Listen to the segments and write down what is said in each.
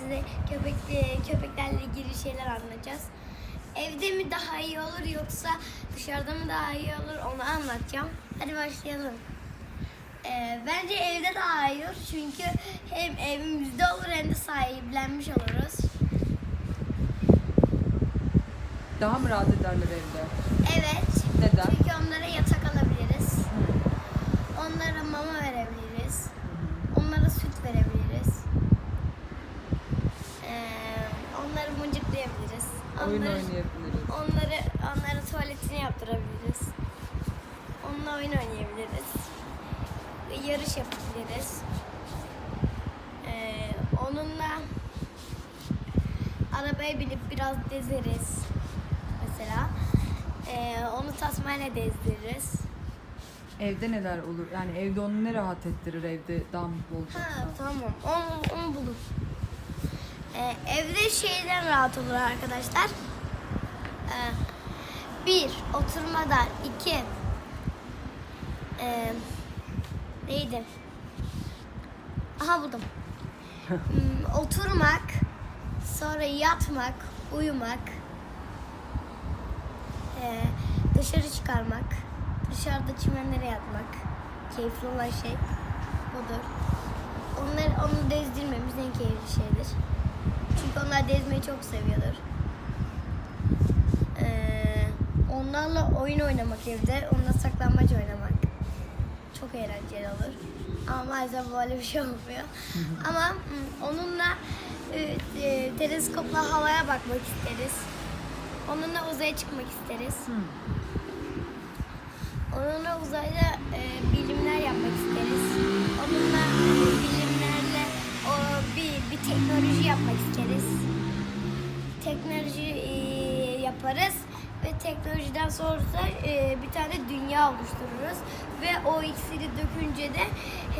size köpek, e, köpeklerle ilgili şeyler anlatacağız. Evde mi daha iyi olur yoksa dışarıda mı daha iyi olur onu anlatacağım. Hadi başlayalım. Ee, bence evde daha iyi olur çünkü hem evimizde olur hem de sahiplenmiş oluruz. Daha mı rahat ederler evde? Evet. Neden? Çünkü onlara yatak alabiliriz. Onlara mama verebiliriz. Onlara süt verebiliriz. Ee, onları. Oyun Onları, oynayabiliriz. onları, onlara tuvaletini yaptırabiliriz. Onunla oyun oynayabiliriz. Yarış yapabiliriz. Ee, onunla arabaya binip biraz gezeriz. Mesela. Ee, onu tasmayla gezdiririz. Evde neler olur? Yani evde onu ne rahat ettirir? Evde daha mutlu Ha olacaksa. tamam. Onu, onu bulur. Ee, evde şeyden rahat olur arkadaşlar. Ee, bir, oturmadan. iki ee, neydi? Aha buldum. Hmm, oturmak, sonra yatmak, uyumak, ee, dışarı çıkarmak, dışarıda çimenlere yatmak, keyifli olan şey budur. Onlar, onu dezdirmemiz çok seviyordur. Ee, onlarla oyun oynamak evde, onunla saklambaç oynamak çok eğlenceli olur. Ama maalesef böyle bir şey olmuyor. Ama onunla e, e, teleskopla havaya bakmak isteriz. Onunla uzaya çıkmak isteriz. Onunla uzayda e, bilimler yapmak isteriz. Onunla e, bilimlerle o bir, bir teknoloji yapmak isteriz. Teknoloji e, yaparız ve teknolojiden sonra da e, bir tane dünya oluştururuz ve o iksiri dökünce de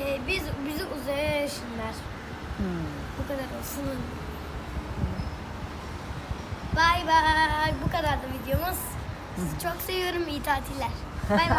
e, biz bizi uzaya ışınlar. Hmm. Bu kadar olsun. Bay bay. Bu kadardı videomuz. Sizi çok seviyorum. İyi tatiller. Bay bay.